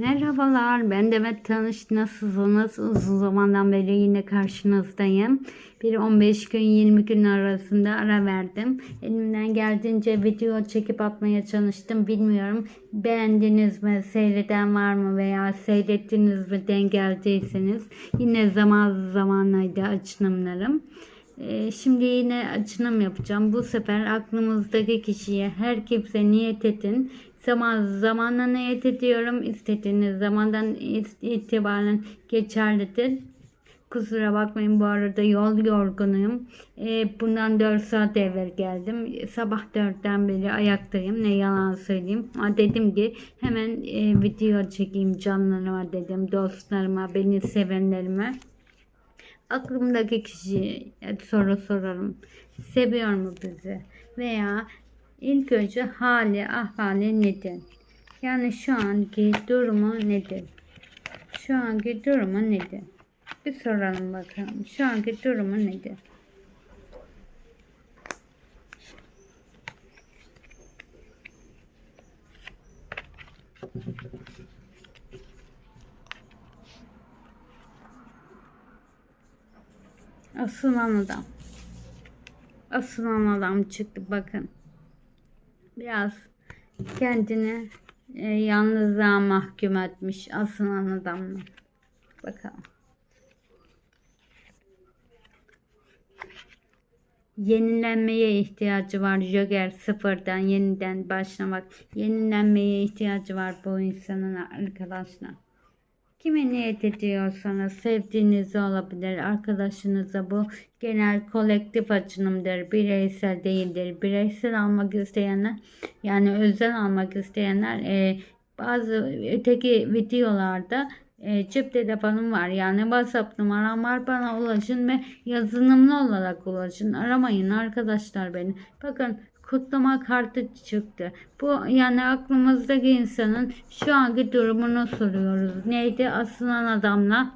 Merhabalar, ben Demet Tanış. Nasılsınız? Uzun zamandan beri yine karşınızdayım. Bir 15 gün 20 gün arasında ara verdim. Elimden geldiğince video çekip atmaya çalıştım. Bilmiyorum beğendiniz mi, seyreden var mı veya seyrettiniz mi denk geldiyseniz. Yine zaman zamanlaydı açılımlarım. Ee, Şimdi yine açılım yapacağım. Bu sefer aklımızdaki kişiye her kimse niyet edin. Zaman zamanla niyet ediyorum. İstediğiniz zamandan itibaren geçerlidir. Kusura bakmayın bu arada yol yorgunuyum. Ee, bundan 4 saat evvel geldim. Sabah 4'ten beri ayaktayım. Ne yalan söyleyeyim. Ama dedim ki hemen e, video çekeyim canlarıma dedim. Dostlarıma, beni sevenlerime aklımdaki kişiye soru sorarım. Seviyor mu bizi? Veya ilk önce hali, ahvali nedir? Yani şu anki durumu nedir? Şu anki durumu nedir? Bir soralım bakalım. Şu anki durumu nedir? Asılan adam. Asılan adam çıktı bakın. Biraz kendini e, yalnızlığa mahkum etmiş asılan adamla. Bakalım. Yenilenmeye ihtiyacı var. Joker sıfırdan yeniden başlamak. Yenilenmeye ihtiyacı var bu insanın arkadaşlar. Kime niyet ediyorsanız sevdiğiniz olabilir. Arkadaşınıza bu genel kolektif açılımdır. Bireysel değildir. Bireysel almak isteyenler yani özel almak isteyenler e, bazı öteki videolarda e, cep telefonum var. Yani WhatsApp numaram var. Bana ulaşın ve yazılımlı olarak ulaşın. Aramayın arkadaşlar beni. Bakın kutlama kartı çıktı. Bu yani aklımızdaki insanın şu anki durumunu soruyoruz. Neydi? Asılan adamla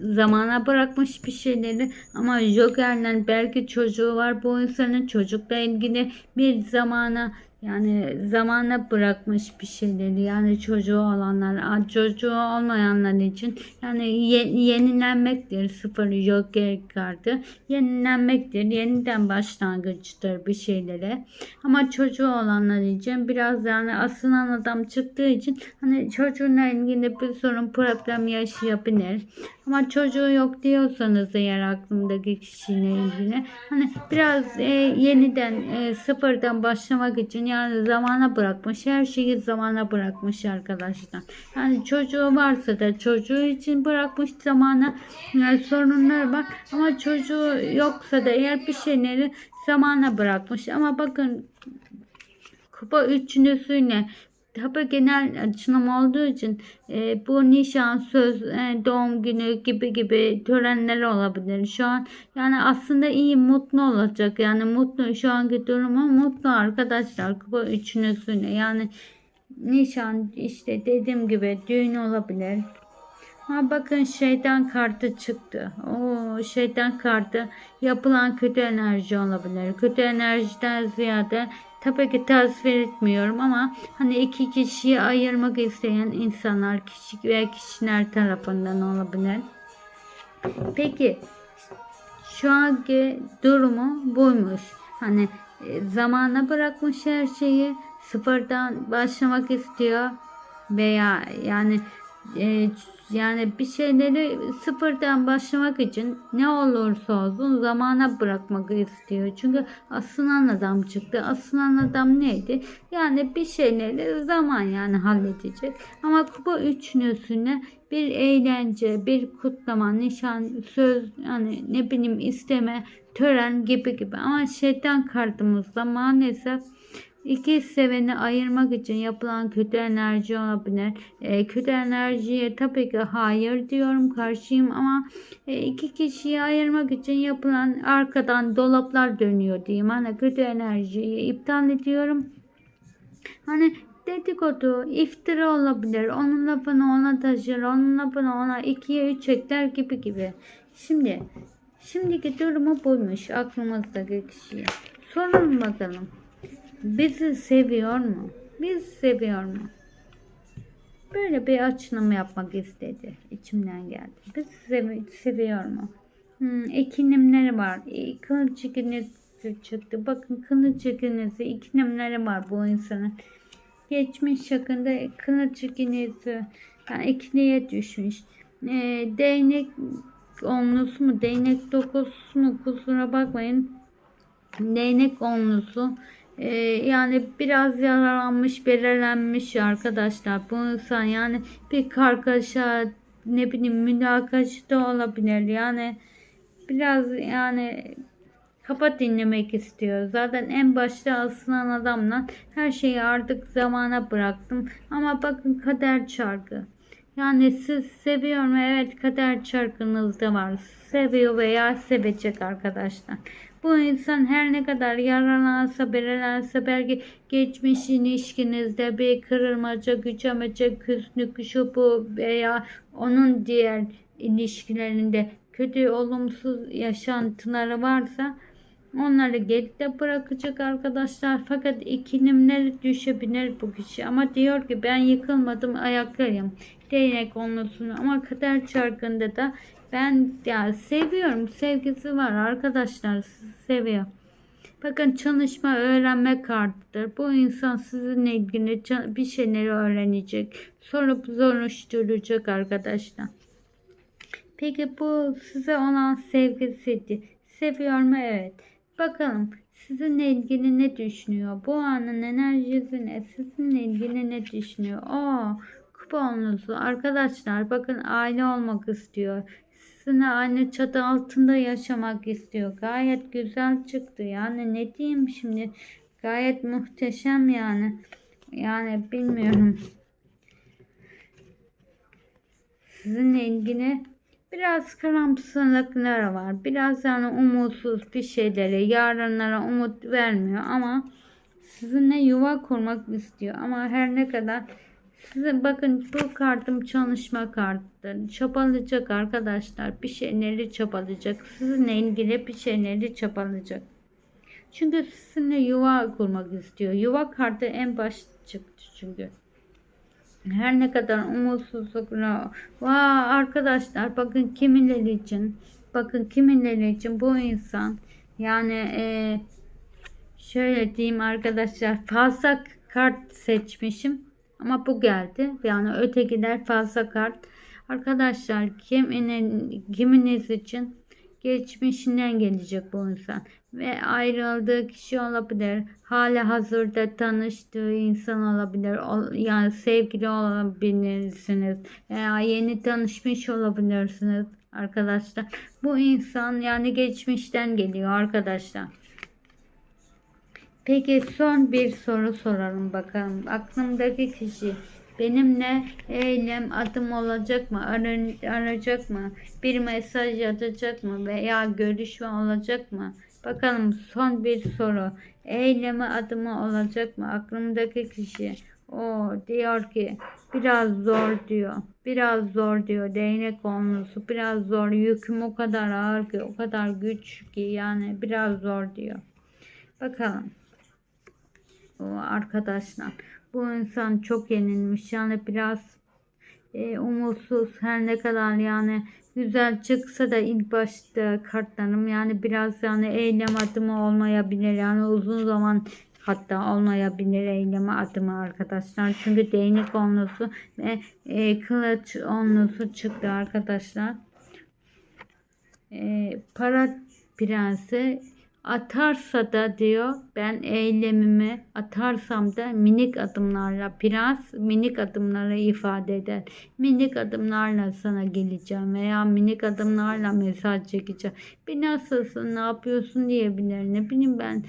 zamana bırakmış bir şeyleri ama Joker'den belki çocuğu var. Bu insanın çocukla ilgili bir zamana yani zamana bırakmış bir şeyleri yani çocuğu olanlar çocuğu olmayanlar için yani ye, yenilenmektir sıfır joker kartı yenilenmektir yeniden başlangıçtır bir şeylere. Ama çocuğu olanlar için biraz yani asılan adam çıktığı için hani çocuğuna ilgili bir sorun problem yaşayabilir. Ama çocuğu yok diyorsanız eğer aklımdaki kişiyle ilgili hani biraz e, yeniden e, sıfırdan başlamak için yani zamana bırakmış her şeyi zamana bırakmış arkadaşlar. Yani çocuğu varsa da çocuğu için bırakmış zamana yani sorunlar var ama çocuğu yoksa da eğer bir şeyleri zamana bırakmış ama bakın kupa üçlüsüyle Tabi genel açılım olduğu için e, bu nişan, söz, e, doğum günü gibi gibi törenler olabilir. Şu an yani aslında iyi mutlu olacak. Yani mutlu şu anki durumu mutlu arkadaşlar. Bu üçünüzüne yani nişan işte dediğim gibi düğün olabilir. Ha bakın şeytan kartı çıktı. O şeytan kartı yapılan kötü enerji olabilir. Kötü enerjiden ziyade Tabii ki tasvir etmiyorum ama hani iki kişiyi ayırmak isteyen insanlar kişi veya kişiler tarafından olabilir. Peki şu anki durumu buymuş. Hani e, zamana bırakmış her şeyi sıfırdan başlamak istiyor veya yani e, yani bir şeyleri sıfırdan başlamak için ne olursa olsun zamana bırakmak istiyor. Çünkü asılan adam çıktı. Asılan adam neydi? Yani bir şeyleri zaman yani halledecek. Ama bu üçlüsüne bir eğlence, bir kutlama, nişan, söz, yani ne bileyim isteme, tören gibi gibi. Ama şeytan kartımızda maalesef İki seveni ayırmak için yapılan kötü enerji olabilir. E, kötü enerjiye tabii ki hayır diyorum karşıyım ama e, iki kişiyi ayırmak için yapılan arkadan dolaplar dönüyor diyeyim. Hani kötü enerjiyi iptal ediyorum. Hani dedikodu, iftira olabilir. Onun lafını ona taşır, onun lafını ona ikiye üç ekler gibi gibi. Şimdi, şimdiki durumu buymuş aklımızdaki kişiye. Sorun bakalım. Bizi seviyor mu? Biz seviyor mu? Böyle bir açılım yapmak istedi. İçimden geldi. Kız sevi seviyor mu? Hmm, ekinimleri var. E, kılıcı iğnesi çıktı. Bakın kılıcı iğnesi, ikinimleri var bu insanın. Geçmiş yakında kılıcı iğnesi yani ikiliye düşmüş. E, değnek onlusu mu, değnek dokusu mu kusura bakmayın. Değnek onlusu. Ee, yani biraz yaralanmış, belirlenmiş arkadaşlar. Bu insan yani bir kargaşa, ne bileyim münakaşa da olabilir. Yani biraz yani kafa dinlemek istiyor. Zaten en başta asılan adamla her şeyi artık zamana bıraktım. Ama bakın kader çarkı. Yani siz seviyor mu? Evet kader çarkınızda var. Seviyor veya sevecek arkadaşlar. Bu insan her ne kadar yaralansa, beralansa belki geçmiş ilişkinizde bir kırılmaca, gücemece, küslük, şu bu veya onun diğer ilişkilerinde kötü, olumsuz yaşantıları varsa onları geride bırakacak arkadaşlar. Fakat ikilimleri düşebilir bu kişi. Ama diyor ki ben yıkılmadım ayaktayım. Değnek konusunu ama kader çarkında da ben ya seviyorum. Sevgisi var arkadaşlar. Seviyor. Bakın çalışma öğrenme kartıdır. Bu insan sizinle ilgili bir şeyleri öğrenecek. Sorup zorlaştıracak arkadaşlar. Peki bu size olan sevgisiydi. Seviyor mu? Evet. Bakalım sizinle ilgili ne düşünüyor? Bu anın enerjisi ne? Sizinle ilgili ne düşünüyor? Aa, kuponunuzu arkadaşlar bakın aile olmak istiyor. Sizinle aynı çatı altında yaşamak istiyor. Gayet güzel çıktı. Yani ne diyeyim şimdi? Gayet muhteşem yani. Yani bilmiyorum. Sizinle ilgili biraz karamsarlıklar var. Biraz yani umutsuz bir şeylere, yarınlara umut vermiyor ama sizinle yuva kurmak istiyor. Ama her ne kadar size bakın bu kartım çalışma kartıdır. Çabalayacak arkadaşlar. Bir şeyleri çabalayacak. Sizinle ilgili bir şeyleri çabalayacak. Çünkü sizinle yuva kurmak istiyor. Yuva kartı en baş çıktı çünkü. Her ne kadar umutsuzlukla Vaa arkadaşlar bakın kimileri için bakın kimileri için bu insan yani e, şöyle diyeyim arkadaşlar fazla kart seçmişim ama bu geldi. Yani ötekiler fazla kart. Arkadaşlar kiminin, kiminiz için geçmişinden gelecek bu insan. Ve ayrıldığı kişi olabilir. Hala hazırda tanıştığı insan olabilir. Yani sevgili olabilirsiniz. Veya yeni tanışmış olabilirsiniz arkadaşlar. Bu insan yani geçmişten geliyor arkadaşlar. Peki son bir soru soralım bakalım. Aklımdaki kişi benimle eylem adım olacak mı? Aran, arayacak mı? Bir mesaj atacak mı? Veya görüşme olacak mı? Bakalım son bir soru. Eyleme adımı olacak mı? Aklımdaki kişi o diyor ki biraz zor diyor. Biraz zor diyor. Değnek konusu biraz zor. Yüküm o kadar ağır ki o kadar güç ki yani biraz zor diyor. Bakalım arkadaşlar. Bu insan çok yenilmiş. Yani biraz e, umutsuz her ne kadar yani güzel çıksa da ilk başta kartlarım yani biraz yani eylem adımı olmayabilir. Yani uzun zaman hatta olmayabilir eyleme adımı arkadaşlar. Çünkü değnek onlusu ve e, kılıç onlusu çıktı arkadaşlar. E, para prensi Atarsa da diyor ben eylemimi atarsam da minik adımlarla biraz minik adımlarla ifade eder. Minik adımlarla sana geleceğim veya minik adımlarla mesaj çekeceğim. Bir nasılsın ne yapıyorsun diyebilir ne bileyim ben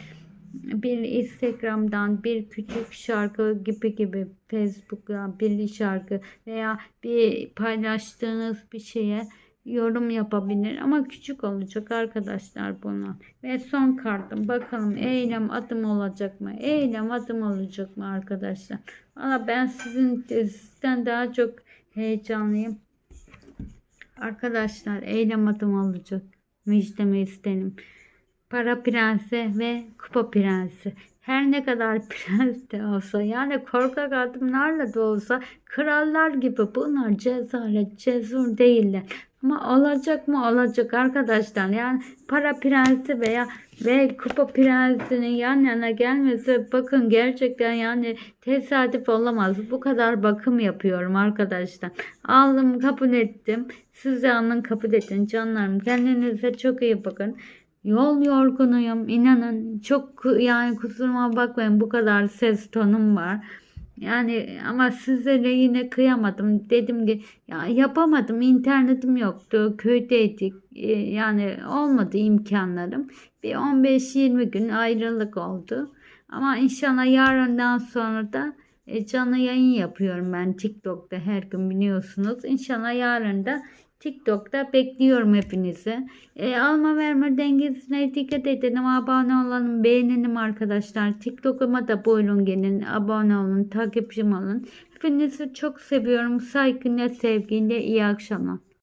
bir Instagram'dan bir küçük şarkı gibi gibi Facebook'tan bir şarkı veya bir paylaştığınız bir şeye yorum yapabilir ama küçük olacak arkadaşlar buna. Ve son kartım bakalım eylem adım olacak mı? Eylem adım olacak mı arkadaşlar? Valla ben sizin sizden daha çok heyecanlıyım. Arkadaşlar eylem adım olacak. Müjdemi isterim. Para prensi ve kupa prensi. her ne kadar prens de olsa yani korkak adımlarla da olsa krallar gibi bunlar cesaret cesur değiller. Ama olacak mı olacak arkadaşlar yani para prensi veya ve kupa prensinin yan yana gelmesi bakın gerçekten yani tesadüf olamaz. Bu kadar bakım yapıyorum arkadaşlar. Aldım kabul ettim. Siz de alın kabul edin canlarım. Kendinize çok iyi bakın. Yol yorgunuyum inanın çok yani kusuruma bakmayın bu kadar ses tonum var. Yani ama sizlere yine kıyamadım. Dedim ki ya yapamadım. internetim yoktu. Köydeydik. Ee, Yani olmadı imkanlarım. Bir 15-20 gün ayrılık oldu. Ama inşallah yarından sonra da e, canlı yayın yapıyorum ben TikTok'ta her gün biliyorsunuz. İnşallah yarın da TikTok'ta bekliyorum hepinizi. E, alma verme dengesine dikkat edelim. Abone olalım, beğenelim arkadaşlar. TikTok'uma da buyurun gelin. Abone olun, takipçim olun. Hepinizi çok seviyorum. Saygıyla, sevgiyle iyi akşamlar.